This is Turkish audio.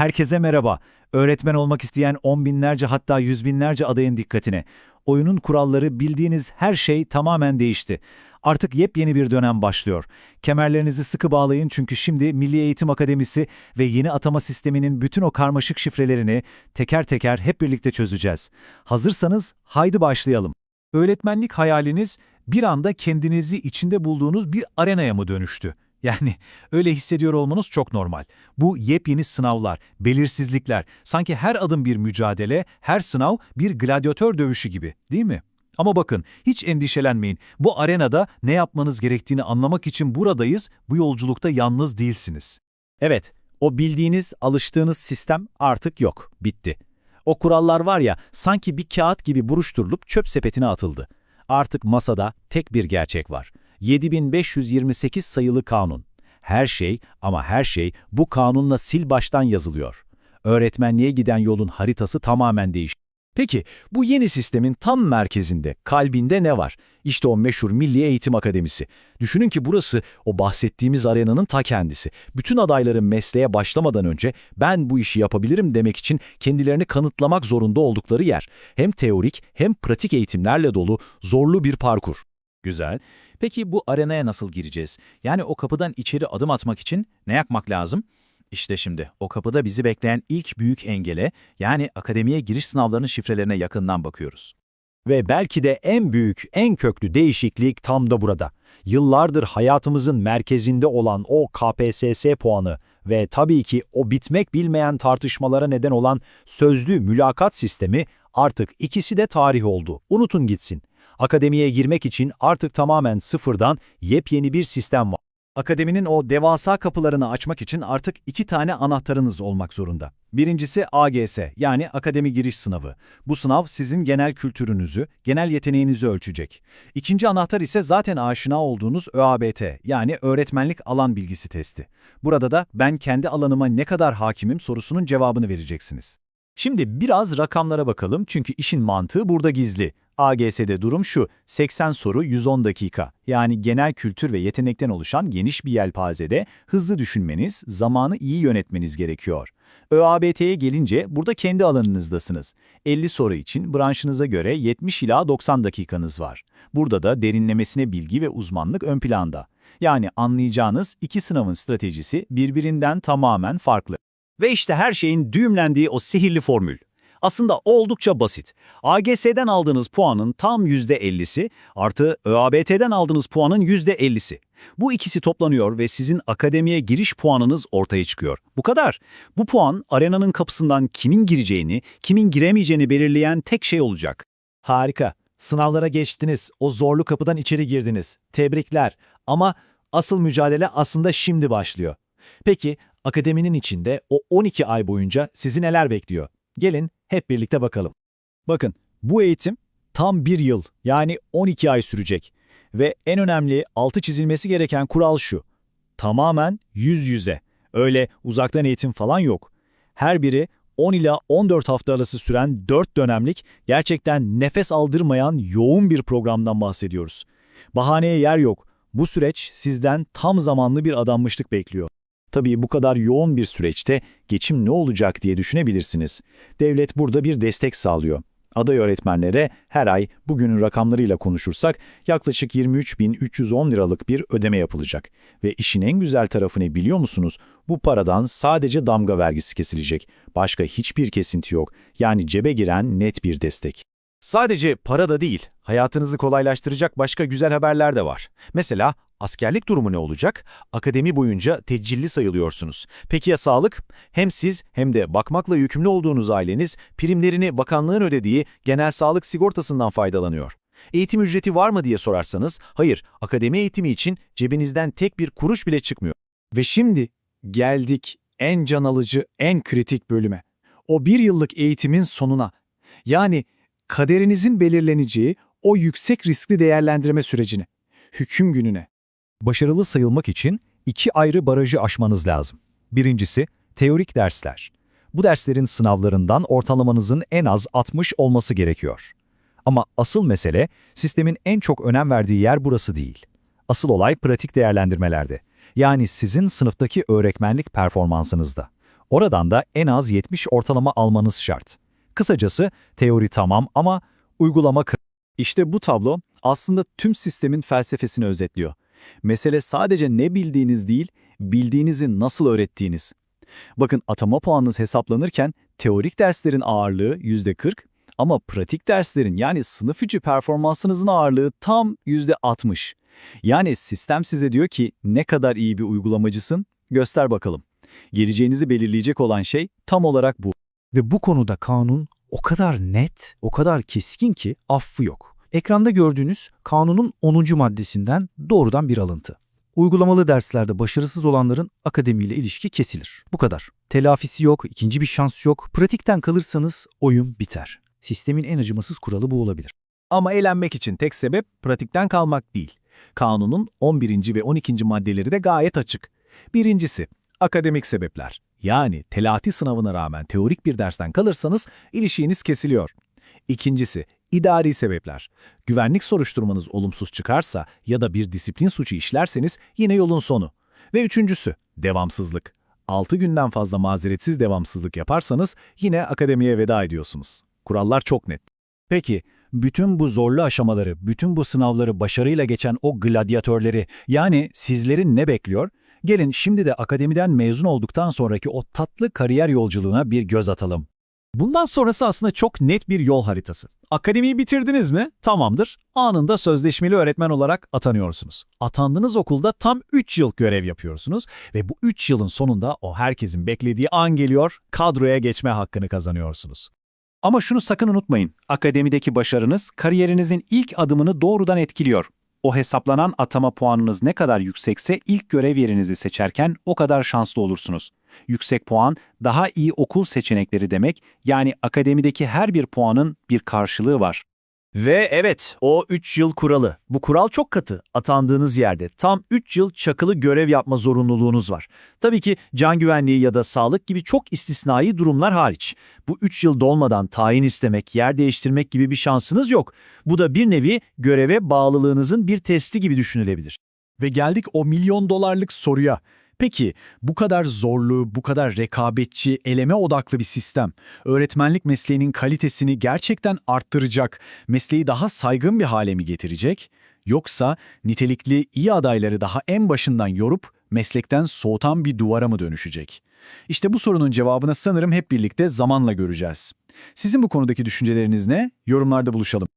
Herkese merhaba. Öğretmen olmak isteyen on binlerce hatta yüz binlerce adayın dikkatine. Oyunun kuralları bildiğiniz her şey tamamen değişti. Artık yepyeni bir dönem başlıyor. Kemerlerinizi sıkı bağlayın çünkü şimdi Milli Eğitim Akademisi ve yeni atama sisteminin bütün o karmaşık şifrelerini teker teker hep birlikte çözeceğiz. Hazırsanız haydi başlayalım. Öğretmenlik hayaliniz bir anda kendinizi içinde bulduğunuz bir arenaya mı dönüştü? Yani öyle hissediyor olmanız çok normal. Bu yepyeni sınavlar, belirsizlikler, sanki her adım bir mücadele, her sınav bir gladyatör dövüşü gibi, değil mi? Ama bakın, hiç endişelenmeyin. Bu arenada ne yapmanız gerektiğini anlamak için buradayız, bu yolculukta yalnız değilsiniz. Evet, o bildiğiniz, alıştığınız sistem artık yok, bitti. O kurallar var ya, sanki bir kağıt gibi buruşturulup çöp sepetine atıldı. Artık masada tek bir gerçek var. 7528 sayılı kanun. Her şey ama her şey bu kanunla sil baştan yazılıyor. Öğretmenliğe giden yolun haritası tamamen değişti. Peki bu yeni sistemin tam merkezinde, kalbinde ne var? İşte o meşhur Milli Eğitim Akademisi. Düşünün ki burası o bahsettiğimiz arenanın ta kendisi. Bütün adayların mesleğe başlamadan önce ben bu işi yapabilirim demek için kendilerini kanıtlamak zorunda oldukları yer. Hem teorik hem pratik eğitimlerle dolu zorlu bir parkur. Güzel. Peki bu arenaya nasıl gireceğiz? Yani o kapıdan içeri adım atmak için ne yapmak lazım? İşte şimdi o kapıda bizi bekleyen ilk büyük engele yani akademiye giriş sınavlarının şifrelerine yakından bakıyoruz. Ve belki de en büyük, en köklü değişiklik tam da burada. Yıllardır hayatımızın merkezinde olan o KPSS puanı ve tabii ki o bitmek bilmeyen tartışmalara neden olan sözlü mülakat sistemi artık ikisi de tarih oldu. Unutun gitsin. Akademiye girmek için artık tamamen sıfırdan yepyeni bir sistem var. Akademinin o devasa kapılarını açmak için artık iki tane anahtarınız olmak zorunda. Birincisi AGS yani Akademi Giriş Sınavı. Bu sınav sizin genel kültürünüzü, genel yeteneğinizi ölçecek. İkinci anahtar ise zaten aşina olduğunuz ÖABT yani Öğretmenlik Alan Bilgisi Testi. Burada da ben kendi alanıma ne kadar hakimim sorusunun cevabını vereceksiniz. Şimdi biraz rakamlara bakalım çünkü işin mantığı burada gizli. AGS'de durum şu, 80 soru 110 dakika. Yani genel kültür ve yetenekten oluşan geniş bir yelpazede hızlı düşünmeniz, zamanı iyi yönetmeniz gerekiyor. ÖABT'ye gelince burada kendi alanınızdasınız. 50 soru için branşınıza göre 70 ila 90 dakikanız var. Burada da derinlemesine bilgi ve uzmanlık ön planda. Yani anlayacağınız iki sınavın stratejisi birbirinden tamamen farklı. Ve işte her şeyin düğümlendiği o sihirli formül. Aslında oldukça basit. AGS'den aldığınız puanın tam %50'si artı ÖABT'den aldığınız puanın %50'si. Bu ikisi toplanıyor ve sizin akademiye giriş puanınız ortaya çıkıyor. Bu kadar. Bu puan arenanın kapısından kimin gireceğini, kimin giremeyeceğini belirleyen tek şey olacak. Harika. Sınavlara geçtiniz, o zorlu kapıdan içeri girdiniz. Tebrikler. Ama asıl mücadele aslında şimdi başlıyor. Peki, akademinin içinde o 12 ay boyunca sizi neler bekliyor? Gelin hep birlikte bakalım. Bakın, bu eğitim tam bir yıl yani 12 ay sürecek. Ve en önemli altı çizilmesi gereken kural şu. Tamamen yüz yüze. Öyle uzaktan eğitim falan yok. Her biri 10 ila 14 hafta arası süren 4 dönemlik gerçekten nefes aldırmayan yoğun bir programdan bahsediyoruz. Bahaneye yer yok. Bu süreç sizden tam zamanlı bir adanmışlık bekliyor. Tabii bu kadar yoğun bir süreçte geçim ne olacak diye düşünebilirsiniz. Devlet burada bir destek sağlıyor. Aday öğretmenlere her ay bugünün rakamlarıyla konuşursak yaklaşık 23.310 liralık bir ödeme yapılacak. Ve işin en güzel tarafı ne biliyor musunuz? Bu paradan sadece damga vergisi kesilecek. Başka hiçbir kesinti yok. Yani cebe giren net bir destek. Sadece para da değil, hayatınızı kolaylaştıracak başka güzel haberler de var. Mesela askerlik durumu ne olacak? Akademi boyunca tecilli sayılıyorsunuz. Peki ya sağlık? Hem siz hem de bakmakla yükümlü olduğunuz aileniz primlerini bakanlığın ödediği genel sağlık sigortasından faydalanıyor. Eğitim ücreti var mı diye sorarsanız, hayır, akademi eğitimi için cebinizden tek bir kuruş bile çıkmıyor. Ve şimdi geldik en can alıcı, en kritik bölüme. O bir yıllık eğitimin sonuna. Yani kaderinizin belirleneceği o yüksek riskli değerlendirme sürecine, hüküm gününe. Başarılı sayılmak için iki ayrı barajı aşmanız lazım. Birincisi, teorik dersler. Bu derslerin sınavlarından ortalamanızın en az 60 olması gerekiyor. Ama asıl mesele, sistemin en çok önem verdiği yer burası değil. Asıl olay pratik değerlendirmelerde. Yani sizin sınıftaki öğretmenlik performansınızda. Oradan da en az 70 ortalama almanız şart. Kısacası teori tamam ama uygulama kır. İşte bu tablo aslında tüm sistemin felsefesini özetliyor. Mesele sadece ne bildiğiniz değil, bildiğinizi nasıl öğrettiğiniz. Bakın atama puanınız hesaplanırken teorik derslerin ağırlığı %40 ama pratik derslerin yani sınıf içi performansınızın ağırlığı tam %60. Yani sistem size diyor ki ne kadar iyi bir uygulamacısın göster bakalım. Geleceğinizi belirleyecek olan şey tam olarak bu. Ve bu konuda kanun o kadar net, o kadar keskin ki affı yok. Ekranda gördüğünüz kanunun 10. maddesinden doğrudan bir alıntı. Uygulamalı derslerde başarısız olanların akademiyle ilişki kesilir. Bu kadar. Telafisi yok, ikinci bir şans yok. Pratikten kalırsanız oyun biter. Sistemin en acımasız kuralı bu olabilir. Ama eğlenmek için tek sebep pratikten kalmak değil. Kanunun 11. ve 12. maddeleri de gayet açık. Birincisi, akademik sebepler. Yani telati sınavına rağmen teorik bir dersten kalırsanız ilişiğiniz kesiliyor. İkincisi, idari sebepler. Güvenlik soruşturmanız olumsuz çıkarsa ya da bir disiplin suçu işlerseniz yine yolun sonu. Ve üçüncüsü, devamsızlık. 6 günden fazla mazeretsiz devamsızlık yaparsanız yine akademiye veda ediyorsunuz. Kurallar çok net. Peki, bütün bu zorlu aşamaları, bütün bu sınavları başarıyla geçen o gladyatörleri, yani sizlerin ne bekliyor? Gelin şimdi de akademiden mezun olduktan sonraki o tatlı kariyer yolculuğuna bir göz atalım. Bundan sonrası aslında çok net bir yol haritası. Akademiyi bitirdiniz mi? Tamamdır. Anında sözleşmeli öğretmen olarak atanıyorsunuz. Atandığınız okulda tam 3 yıl görev yapıyorsunuz ve bu 3 yılın sonunda o herkesin beklediği an geliyor, kadroya geçme hakkını kazanıyorsunuz. Ama şunu sakın unutmayın, akademideki başarınız kariyerinizin ilk adımını doğrudan etkiliyor. O hesaplanan atama puanınız ne kadar yüksekse ilk görev yerinizi seçerken o kadar şanslı olursunuz. Yüksek puan, daha iyi okul seçenekleri demek, yani akademideki her bir puanın bir karşılığı var. Ve evet, o 3 yıl kuralı. Bu kural çok katı. Atandığınız yerde tam 3 yıl çakılı görev yapma zorunluluğunuz var. Tabii ki can güvenliği ya da sağlık gibi çok istisnai durumlar hariç. Bu 3 yıl dolmadan tayin istemek, yer değiştirmek gibi bir şansınız yok. Bu da bir nevi göreve bağlılığınızın bir testi gibi düşünülebilir. Ve geldik o milyon dolarlık soruya. Peki bu kadar zorlu, bu kadar rekabetçi, eleme odaklı bir sistem öğretmenlik mesleğinin kalitesini gerçekten arttıracak, mesleği daha saygın bir hale mi getirecek? Yoksa nitelikli iyi adayları daha en başından yorup meslekten soğutan bir duvara mı dönüşecek? İşte bu sorunun cevabını sanırım hep birlikte zamanla göreceğiz. Sizin bu konudaki düşünceleriniz ne? Yorumlarda buluşalım.